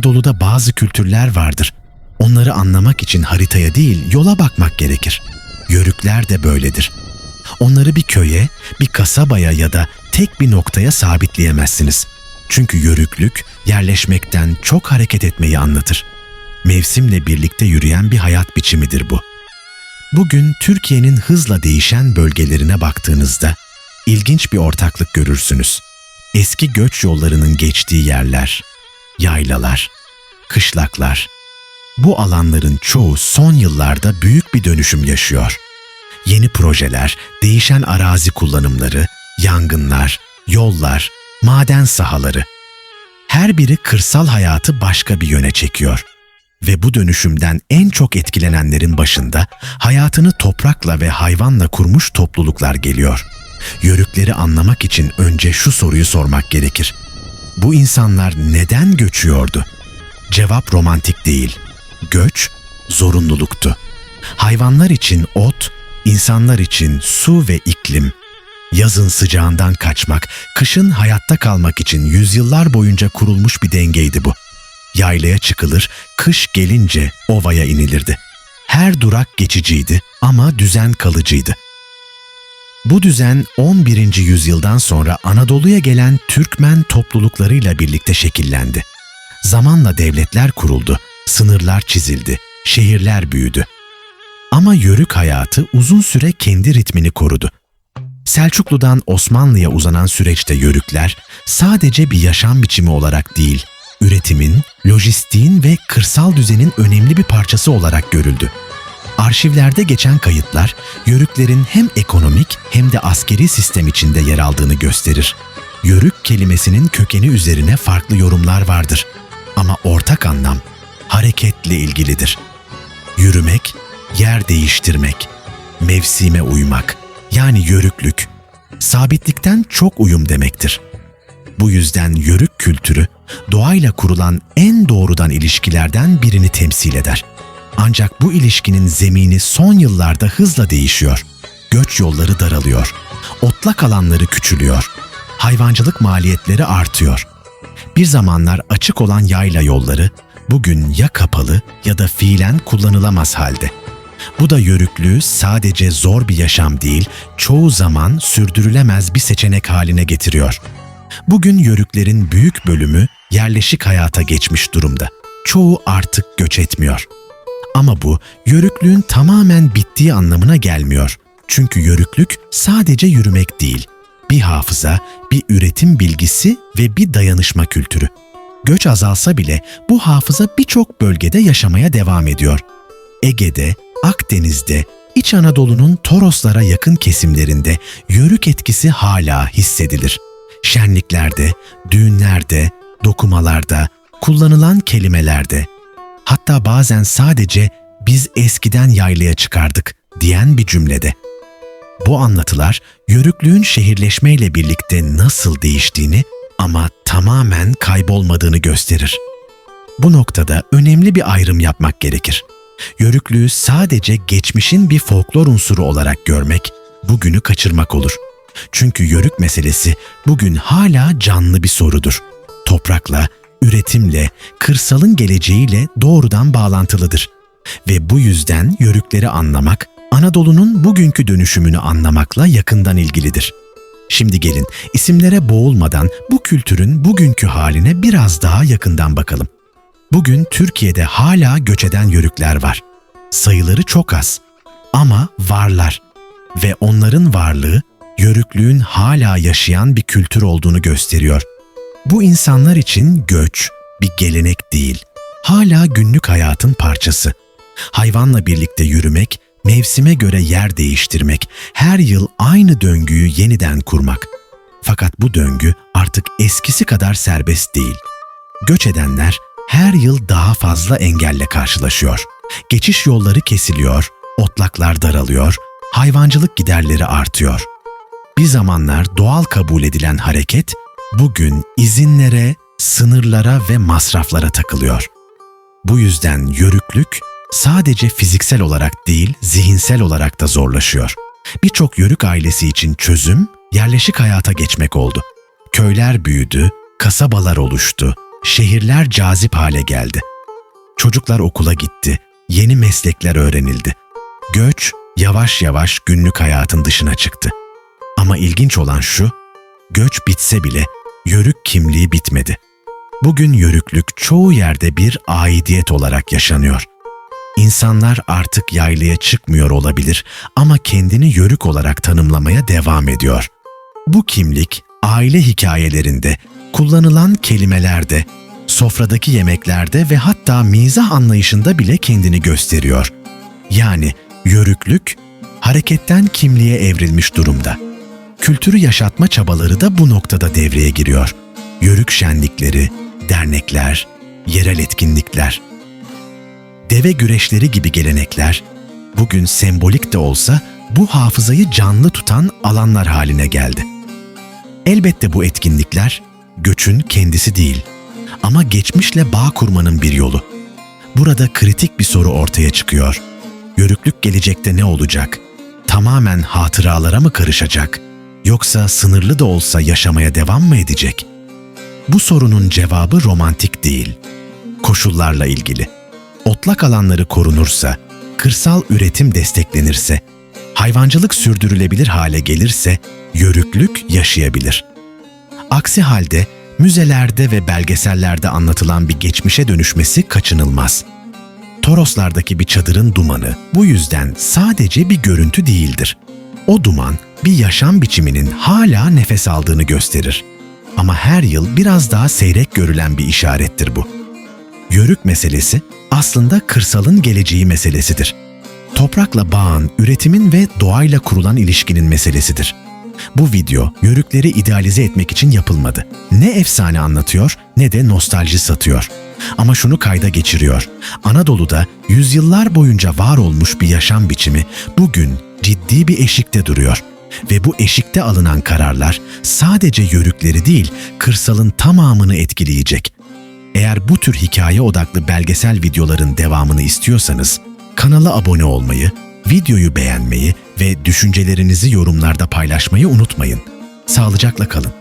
Anadolu'da bazı kültürler vardır. Onları anlamak için haritaya değil yola bakmak gerekir. Yörükler de böyledir. Onları bir köye, bir kasabaya ya da tek bir noktaya sabitleyemezsiniz. Çünkü yörüklük yerleşmekten çok hareket etmeyi anlatır. Mevsimle birlikte yürüyen bir hayat biçimidir bu. Bugün Türkiye'nin hızla değişen bölgelerine baktığınızda ilginç bir ortaklık görürsünüz. Eski göç yollarının geçtiği yerler, yaylalar, kışlaklar. Bu alanların çoğu son yıllarda büyük bir dönüşüm yaşıyor. Yeni projeler, değişen arazi kullanımları, yangınlar, yollar, maden sahaları. Her biri kırsal hayatı başka bir yöne çekiyor. Ve bu dönüşümden en çok etkilenenlerin başında hayatını toprakla ve hayvanla kurmuş topluluklar geliyor. Yörükleri anlamak için önce şu soruyu sormak gerekir. Bu insanlar neden göçüyordu? Cevap romantik değil. Göç zorunluluktu. Hayvanlar için ot, insanlar için su ve iklim. Yazın sıcağından kaçmak, kışın hayatta kalmak için yüzyıllar boyunca kurulmuş bir dengeydi bu. Yaylaya çıkılır, kış gelince ovaya inilirdi. Her durak geçiciydi ama düzen kalıcıydı. Bu düzen 11. yüzyıldan sonra Anadolu'ya gelen Türkmen topluluklarıyla birlikte şekillendi. Zamanla devletler kuruldu, sınırlar çizildi, şehirler büyüdü. Ama yörük hayatı uzun süre kendi ritmini korudu. Selçuklu'dan Osmanlı'ya uzanan süreçte yörükler sadece bir yaşam biçimi olarak değil, üretimin, lojistiğin ve kırsal düzenin önemli bir parçası olarak görüldü. Arşivlerde geçen kayıtlar, yörüklerin hem ekonomik hem de askeri sistem içinde yer aldığını gösterir. Yörük kelimesinin kökeni üzerine farklı yorumlar vardır. Ama ortak anlam hareketle ilgilidir. Yürümek, yer değiştirmek, mevsime uymak, yani yörüklük, sabitlikten çok uyum demektir. Bu yüzden yörük kültürü doğayla kurulan en doğrudan ilişkilerden birini temsil eder. Ancak bu ilişkinin zemini son yıllarda hızla değişiyor. Göç yolları daralıyor. Otlak alanları küçülüyor. Hayvancılık maliyetleri artıyor. Bir zamanlar açık olan yayla yolları bugün ya kapalı ya da fiilen kullanılamaz halde. Bu da yörüklüğü sadece zor bir yaşam değil, çoğu zaman sürdürülemez bir seçenek haline getiriyor. Bugün yörüklerin büyük bölümü yerleşik hayata geçmiş durumda. Çoğu artık göç etmiyor. Ama bu yörüklüğün tamamen bittiği anlamına gelmiyor. Çünkü yörüklük sadece yürümek değil, bir hafıza, bir üretim bilgisi ve bir dayanışma kültürü. Göç azalsa bile bu hafıza birçok bölgede yaşamaya devam ediyor. Ege'de, Akdeniz'de, İç Anadolu'nun Toroslara yakın kesimlerinde yörük etkisi hala hissedilir. Şenliklerde, düğünlerde, dokumalarda, kullanılan kelimelerde, hatta bazen sadece biz eskiden yaylaya çıkardık diyen bir cümlede. Bu anlatılar yörüklüğün şehirleşmeyle birlikte nasıl değiştiğini ama tamamen kaybolmadığını gösterir. Bu noktada önemli bir ayrım yapmak gerekir. Yörüklüğü sadece geçmişin bir folklor unsuru olarak görmek, bugünü kaçırmak olur. Çünkü yörük meselesi bugün hala canlı bir sorudur. Toprakla, üretimle, kırsalın geleceğiyle doğrudan bağlantılıdır. Ve bu yüzden yörükleri anlamak, Anadolu'nun bugünkü dönüşümünü anlamakla yakından ilgilidir. Şimdi gelin isimlere boğulmadan bu kültürün bugünkü haline biraz daha yakından bakalım. Bugün Türkiye'de hala göç eden yörükler var. Sayıları çok az ama varlar ve onların varlığı yörüklüğün hala yaşayan bir kültür olduğunu gösteriyor. Bu insanlar için göç bir gelenek değil, hala günlük hayatın parçası. Hayvanla birlikte yürümek, mevsime göre yer değiştirmek, her yıl aynı döngüyü yeniden kurmak. Fakat bu döngü artık eskisi kadar serbest değil. Göç edenler her yıl daha fazla engelle karşılaşıyor. Geçiş yolları kesiliyor, otlaklar daralıyor, hayvancılık giderleri artıyor. Bir zamanlar doğal kabul edilen hareket bugün izinlere, sınırlara ve masraflara takılıyor. Bu yüzden yörüklük sadece fiziksel olarak değil, zihinsel olarak da zorlaşıyor. Birçok yörük ailesi için çözüm yerleşik hayata geçmek oldu. Köyler büyüdü, kasabalar oluştu, şehirler cazip hale geldi. Çocuklar okula gitti, yeni meslekler öğrenildi. Göç yavaş yavaş günlük hayatın dışına çıktı. Ama ilginç olan şu, göç bitse bile yörük kimliği bitmedi. Bugün yörüklük çoğu yerde bir aidiyet olarak yaşanıyor. İnsanlar artık yaylaya çıkmıyor olabilir ama kendini yörük olarak tanımlamaya devam ediyor. Bu kimlik aile hikayelerinde, kullanılan kelimelerde, sofradaki yemeklerde ve hatta mizah anlayışında bile kendini gösteriyor. Yani yörüklük hareketten kimliğe evrilmiş durumda. Kültürü yaşatma çabaları da bu noktada devreye giriyor. Yörük şenlikleri, dernekler, yerel etkinlikler, deve güreşleri gibi gelenekler bugün sembolik de olsa bu hafızayı canlı tutan alanlar haline geldi. Elbette bu etkinlikler göçün kendisi değil ama geçmişle bağ kurmanın bir yolu. Burada kritik bir soru ortaya çıkıyor. Yörüklük gelecekte ne olacak? Tamamen hatıralara mı karışacak? Yoksa sınırlı da olsa yaşamaya devam mı edecek? Bu sorunun cevabı romantik değil. Koşullarla ilgili. Otlak alanları korunursa, kırsal üretim desteklenirse, hayvancılık sürdürülebilir hale gelirse yörüklük yaşayabilir. Aksi halde müzelerde ve belgesellerde anlatılan bir geçmişe dönüşmesi kaçınılmaz. Toroslardaki bir çadırın dumanı bu yüzden sadece bir görüntü değildir. O duman bir yaşam biçiminin hala nefes aldığını gösterir. Ama her yıl biraz daha seyrek görülen bir işarettir bu. Yörük meselesi aslında kırsalın geleceği meselesidir. Toprakla bağın, üretimin ve doğayla kurulan ilişkinin meselesidir. Bu video yörükleri idealize etmek için yapılmadı. Ne efsane anlatıyor ne de nostalji satıyor. Ama şunu kayda geçiriyor. Anadolu'da yüzyıllar boyunca var olmuş bir yaşam biçimi bugün ciddi bir eşikte duruyor. Ve bu eşikte alınan kararlar sadece yörükleri değil, kırsalın tamamını etkileyecek. Eğer bu tür hikaye odaklı belgesel videoların devamını istiyorsanız kanala abone olmayı, videoyu beğenmeyi ve düşüncelerinizi yorumlarda paylaşmayı unutmayın. Sağlıcakla kalın.